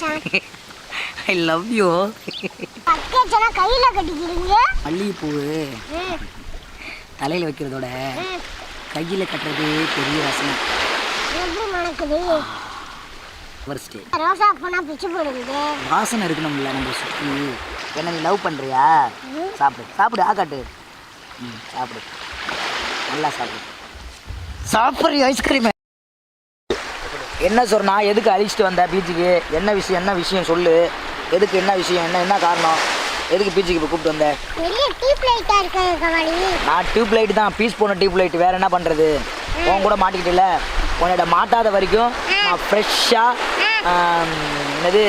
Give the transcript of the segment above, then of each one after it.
மச்சான் I love you பக்கேச்சனா கையில கட்டிக்கிறீங்க? மல்லிகைப்பூ தலையில் வைக்கிறதோட. கையில் கட்டுறது பெரிய ரசனை. எப்படி மணக்குது ஃபர்ஸ்ட்டு ரோசா பூனா பிச்சு போடுங்க வாசனை இருக்கணும்ல நம்ம சுற்றி என்ன நீ லவ் பண்ணுறியா சாப்பிடு. சாப்பிடு ஆ காட்டு. ம் சாப்பிடு. நல்லா சாப்பிடு. சாப்பிட்ற ஐஸ்கிரீம்? என்ன சொன்னா எதுக்கு அழிச்சிட்டு வந்த பீச்சுக்கு? என்ன விஷயம் என்ன விஷயம் சொல்லு. எதுக்கு என்ன விஷயம் என்ன என்ன காரணம்? எதுக்கு பீச்சுக்கு இப்போ கூப்பிட்டு வந்த? வெளிய டீப் லைட்டா இருக்கு கவாலி நான் டியூப் லைட் தான் பீஸ் போன டியூப் லைட் வேற என்ன பண்ணுறது உன் கூட மாட்டிக்கிட்டல உன்னோட மாட்டாத வரைக்கும் நான் ஃப்ரெஷ்ஷாக என்னது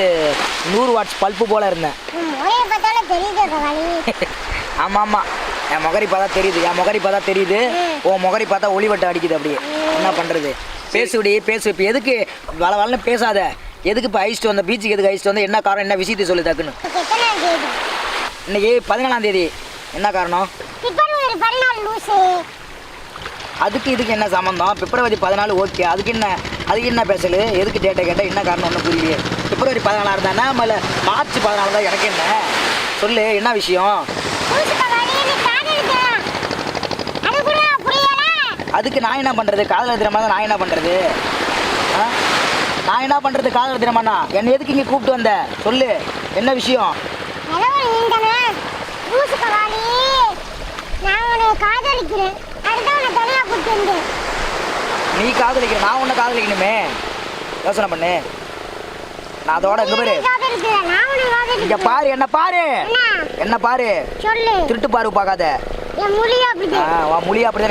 நூறு வாட்ஸ் பல்ப்பு போல் இருந்தேன். ஆமாம் ஆமாம் என் முகரி பார்த்தா தெரியுது. என் முகரி பார்த்தா தெரியுது. உன் முகரி பார்த்தா ஒளிவட்டம் அடிக்குது அப்படியே. என்ன பண்ணுறது பேசுடி பேசு. இப்போ எதுக்கு வள வளன்னு பேசாத? எதுக்கு இப்போ ஐஸ்ட்டு வந்த? பீச்சுக்கு எதுக்கு ஐஸ்ட்டு வந்து? என்ன காரணம்? என்ன விஷயத்தை சொல்லு டக்குன்னு. இன்னைக்கு பதினாலாம் தேதி. என்ன காரணம்? அதுக்கு இதுக்கு என்ன சம்மந்தம் பிப்ரவரி பதினாலு ஓகே. அதுக்கு என்ன அதுக்கு என்ன பேசலு? எதுக்கு டேட்டை கேட்டால் என்ன காரணம்? ஒன்றும் புரியலையே. பிப்ரவரி பதினாலா இருந்தா மேலே மார்ச் பதினாலு தான் எனக்கு என்ன? சொல்லு என்ன விஷயம் லூசு கவாலி நீ காதலிக்கலாம் அது கூட புரியல அதுக்கு நான் என்ன பண்ணுறது காதலர் தினமா நான் என்ன பண்ணுறது ஆ? நான் என்ன பண்ணுறது காதலர் தினமாண்ணா என்னை எதுக்கு இங்கே கூப்பிட்டு வந்த? சொல்லு. என்ன விஷயம்? நீ காதலிக்கிற நான் உன்னை காதலிக்கணுமே. யோசனை பண்ணு. நான் அதோட இங்கே பாரு. இங்கே பாரு. என்ன பாரு. என்ன? பாரு. திருட்டு பாரு பார்க்காத. மொழி அப்படிதான்.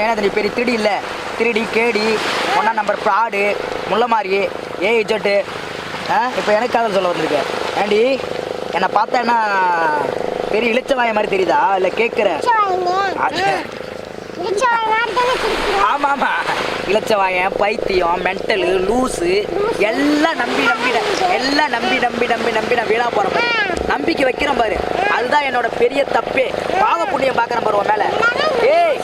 ஏன்னா நீ பெரிய திருடி இல்லை. திருடி கேடி ஒன்றா நம்பர் ப்ராடு முள்ளமாரி ஏ இஜட்டு ஆ இப்போ எனக்கு காதல் சொல்ல வந்திருக்க. ஏண்டி என்னை பார்த்தா என்ன பெரிய இளிச்சவாய மாதிரி தெரியுதா? இல்லை கேட்குற அது இடிச்சவாய் மாதிரி தானே சிரிக்கிறேன் ஆமாம் ஆமாம். இளச்சவாயன் பைத்தியம் மென்டலு லூஸு எல்லாம் நம்பி நம்பி எல்லாம் நம்பி நம்பி நம்பி நம்பி நான் வீணா போகிறேன் நம்பிக்கை வைக்கிறேன் பாரு. அதுதான் என்னோட பெரிய தப்பே. பாவ புண்ணியம் பார்க்குறேன் பாரு உன் மேலே. ஏய்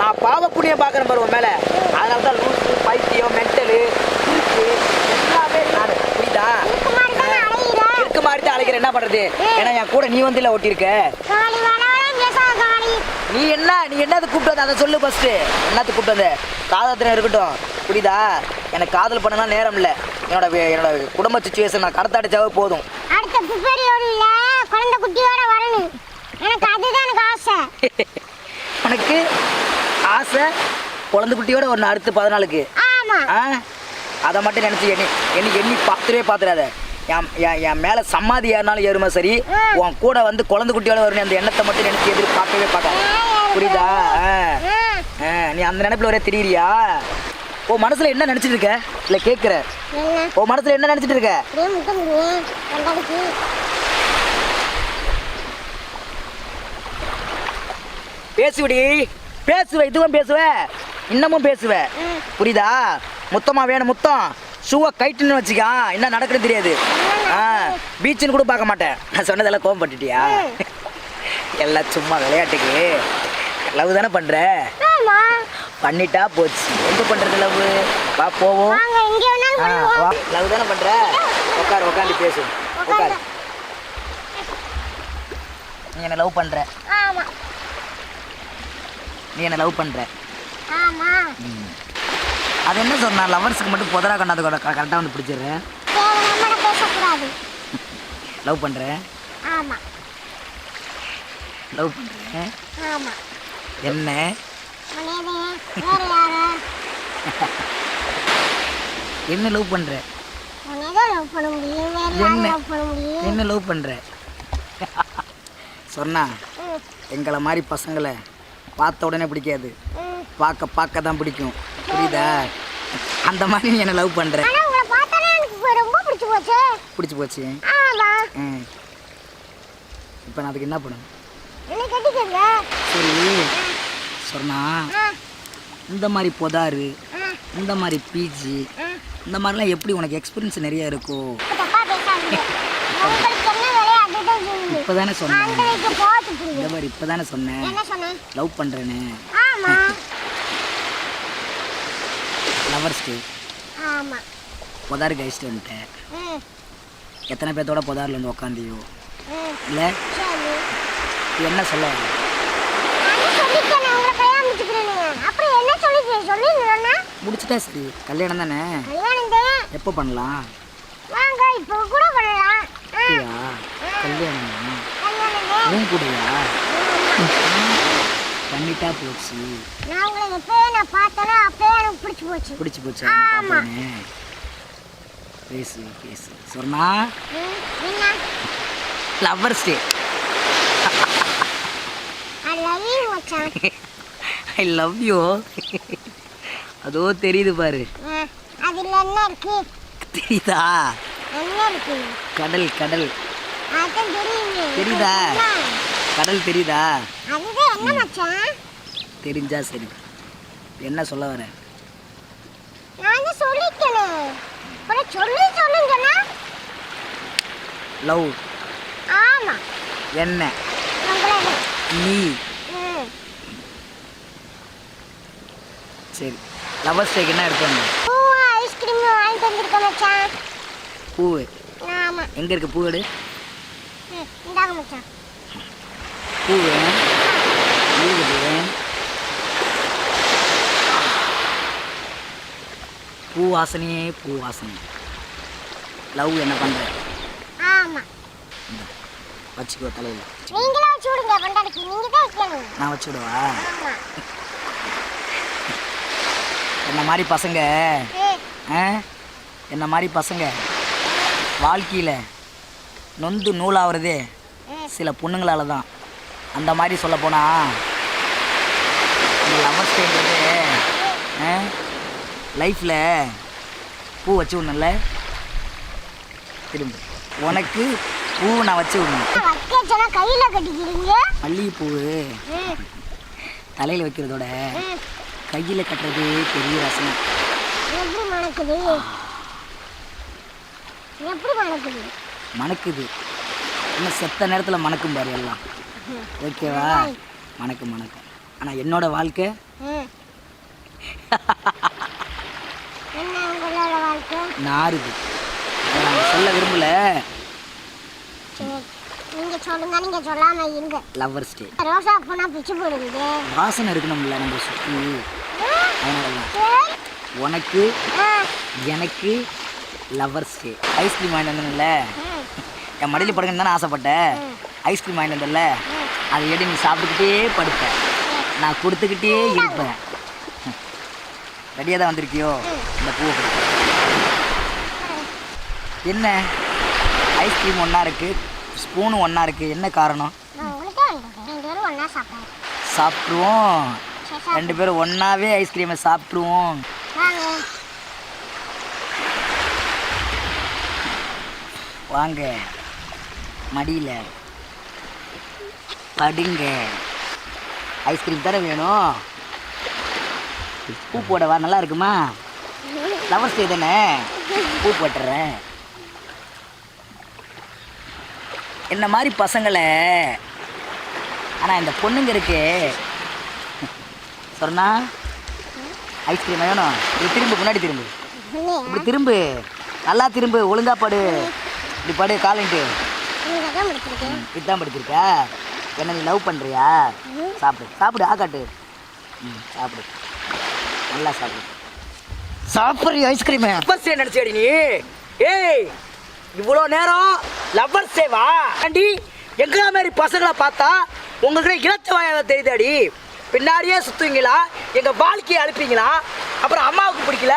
நான் பாவ புண்ணியம் பார்க்குறேன் பாரு உன் மேலே. அதனால தான் லூஸு பைத்தியம் மென்டலு எல்லாமே நான். புரியுதா? இருக்கு மாதிரி தான் அழைக்கிறேன் என்ன பண்ணுறது ஏன்னா என் கூட நீ வந்து இல்லை ஒட்டியிருக்க. நீ என்ன நீ என்னது கூப்பிட்டு வந்த அதை சொல்லு ஃபர்ஸ்ட் என்னது கூப்பிட்டு வந்த காதலத்தின இருக்கட்டும். புரியுதா? எனக்கு காதல் பண்ணலாம் நேரம் இல்லை. என்னோட என்னோட குடும்ப சுச்சுவேஷன் நான் கடத்தாடிச்சாவே போதும். அடுத்த பிப்ரவரியில குழந்தை குட்டியோட வரணும். எனக்கு அதுதான் எனக்கு ஆசை. உனக்கு ஆசை? குழந்தை குட்டியோட ஒன்று அடுத்து பதினாலுக்கு. ஆமா. ஆ? அதை மட்டும் நினச்சி எண்ணி எண்ணி எண்ணி பார்த்துட்டே பார்த்துடாத. என் என் மேலே சமாதி ஏறினாலும் ஏறுமா சரி? உன் கூட வந்து குழந்தை குட்டியோட வரணும் அந்த எண்ணத்தை மட்டும் நினச்சி எதிர்பார்க்கவே பார்க்காத புரியுதா? நீ அந்த நினைப்புல ஒரே திரியிறியா? உன் மனசுல என்ன நினைச்சிட்டு இருக்க? இல்ல கேக்குற. என்ன? உன் மனசுல என்ன நினைச்சிட்டு இருக்க? பேசுவடி. பேசுவ இதுவும் பேசுவ இன்னமும் பேசுவ. புரியுதா? முத்தமா வேணும் முத்தம். ஷூவை கைட்டுன்னு வச்சுக்கா. என்ன நடக்குன்னு தெரியாது. ஆ பீச்சுன்னு கூட பார்க்க மாட்டேன். நான் சொன்னதெல்லாம் கோவம் பட்டுட்டியா? எல்லாம் சும்மா விளையாட்டுக்கு. லவ் தானே பண்ற? ஆமா. பண்ணிட்டா போச்சு. எங்க பண்றது லவ்? வா போவோம். லவ் தானே பண்ற? உட்கார் உட்காந்து பேசு. உட்கார் நீ என்ன லவ் பண்ற? நீ என்ன லவ் பண்ற? ஆமா. அது என்ன சொன்னா லவர்ஸ்க்கு மட்டும் புதரா கண்டாது கூட கரெக்டாக வந்து பிடிச்சிடுறேன் லவ் ஆமா. லவ் ஆமா. என்ன? என்ன லவ் பண்ற? உன்னைதான் லவ் பண்ண முடியும் வேற யாரும் என்ன? லவ் பண்ண முடியும்? என்ன லவ் பண்ற? சொன்னா எங்களை மாதிரி பசங்களை பார்த்த உடனே பிடிக்காது. பார்க்க பார்க்க தான் பிடிக்கும். புரியுதா? அந்த மாதிரி நீ என்ன லவ் பண்ற? ரொம்ப பிடிச்சு போச்சு. பிடிச்சி போச்சு? இப்போ நான் அதுக்கு என்ன பண்ணணும்? சரி சொன்னா இந்த மாதிரி பொதாரு இந்த மாதிரி பிஜி. இந்த மாதிரிலாம் எப்படி உனக்கு எக்ஸ்பீரியன்ஸ் நிறைய இருக்கும் இப்ப தப்பா பேசாதீங்க. உங்களுக்கு என்ன வேலையோ அதுதான் செய்யுங்க. இப்போ தானே சொன்னேன் இந்த மாதிரி இப்போ தானே சொன்னேன். என்ன சொன்னேன்? லவ் பண்ணுறேன்னு ஆமா லவர்ஸ்ட்டு ஆமா. பொதாரு கழிச்சிட்டு வந்துட்டேன். ம். எத்தனை பேர்த்தோட புதாரில் வந்து உக்காந்தியோ? ம். இல்லை? என்ன சொல்ல முடிச்சிட்டா சரி. கல்யாணம் தானே? எப்போ பண்ணலாம்? வாங்க இப்போ கூட பண்ணலாம். கல்யாணம்? உன் கூடயா பண்ணிட்டா போச்சு. நான் உங்களை எப்பயே நான் பார்த்தேன்னா அப்பயே எனக்கு பிடிச்சி போச்சு. பிடிச்சி போச்சு ஆமா. பேசு பேசு. சொன்னா ம், என்ன lovers day I love you மச்சான். ஐ லவ் யூ அதோ தெரியுது பாரு. அதுல என்ன இருக்கு? தெரியுதா? என்ன இருக்கு? கடல் கடல். தெரியுதா? கடல் தெரியுதா? தெரிஞ்சா சரி. என்ன சொல்ல வர? லவ். ஆமா. என்ன? நீ. சரி. லவ்வர்ஸ் டேக்கு என்ன எடுப்பாங்க ஐஸ்கிரீம் வாங்கிட்டு வந்திருக்கேன் மச்சான். பூவு. ஆமா. எங்கே இருக்கு பூ எடு இந்தாங்க மச்சான். பூ வேணும் இருக்குது பூ வாசனையே பூ வாசனை. லவ் என்ன பண்ணுற ஆமா. வச்சுக்கோ தலையில். நீங்களே வச்சு விடுங்க கொண்டாடிக்கு நீங்க தான் வைக்கணும். நான் வச்சு விடவா? என்ன மாதிரி பசங்க? என்ன மாதிரி பசங்க? வாழ்க்கையில் நொந்து நூலாகிறதே. சில பொண்ணுங்களால தான். அந்த மாதிரி சொல்ல போனால் இந்த லவர் ஸ்டேங்கிறது லைஃப்பில் பூ வச்சு விடணும்ல திரும்ப. உனக்கு பூ நான் வச்சு விடணும் கையில கட்டிக்கிறீங்க? மல்லிகைப்பூ தலையில் வைக்கிறதோட. கையில் கட்டுறது பெரிய ரசனை. எப்படி மணக்குது? எப்படி மணக்குது? மணக்குது. இன்னும் செத்த நேரத்தில் மணக்கும் பாரு எல்லாம். ஓகேவா? மணக்கும் மணக்கும் ஆனால் என்னோட வாழ்க்கை? நாறுது. சொல்ல விரும்பல. நீங்க சொல்லுங்க நீங்க சொல்லாம இருங்க. லவ்வர்ஸ் டே ரோசா பூனா பிச்சு போடுங்க. வாசனை இருக்கணும்ல நம்ம சரி. உனக்கு எனக்கு லவ்வர்ஸ் டே ஐஸ்கிரீம் வாங்கிட்டு வந்தேன்ல. என் மடியில் படுக்கணும்னு தானே ஆசைப்பட்டேன். ஐஸ்கிரீம் வாங்கிட்டு வந்தேன்ல. அதை எடுத்து நீ சாப்பிட்டுக்கிட்டே படுப்ப. நான் கொடுத்துக்கிட்டே இருப்பேன். ரெடியாக தான் வந்திருக்கியோ? இந்த பூவை. என்ன? ஐஸ்கிரீம் ஒன்றா இருக்குது ஸ்பூனும் ஒன்றா இருக்குது என்ன காரணம்? சாப்பிட்ருவோம். ரெண்டு பேரும் ஒன்றாவே ஐஸ்கிரீமை சாப்பிட்ருவோம் வாங்க. மடியில். படுங்க. ஐஸ்கிரீம் தானே வேணும்? பூ போடவா? நல்லா இருக்குமா? லவர்ஸ் டே தானே? பூ போட்டுறேன். என்ன மாதிரி பசங்களை? ஆனால் இந்த பொண்ணுங்க இருக்கு. சொன்னா ஐஸ்கிரீம் வேணும். இது திரும்ப முன்னாடி திரும்பு. இப்படி திரும்பு. நல்லா திரும்பு ஒழுங்கா படு. இப்படி படு காலன்ட்டு இதுதான் படுத்திருக்கா என்ன நீ லவ் பண்ணுறியா சாப்பிடு. சாப்பிடு ஆக்காட்டு ம் சாப்பிடு. நல்லா சாப்பிடு. சாப்பிட்றிய ஐஸ்கிரீம் லவ்வர்ஸ் டே நினச்சேடி நீ? ஏய் இவ்வளோ நேரம் லவ்வர்ஸ் டேவா ஆண்டி எங்களா மாதிரி பசங்களை பார்த்தா உங்களுக்கு இலச்ச வாயாத தெரியுதாடி? பின்னாடியே சுற்றுவீங்களா எங்கள் வாழ்க்கையை அழுப்பீங்களா? அப்புறம் அம்மாவுக்கு பிடிக்கல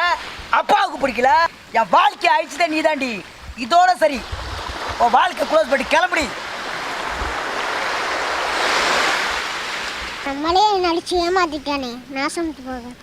அப்பாவுக்கு பிடிக்கல. என் வாழ்க்கையை அழிச்சுதான் நீ தாண்டி இதோட சரி. உன் வாழ்க்கை க்ளோஸ் பண்ணி கிளம்புடி. நம்மளே நடிச்சு ஏமாத்திட்டானே நாசம் போகும்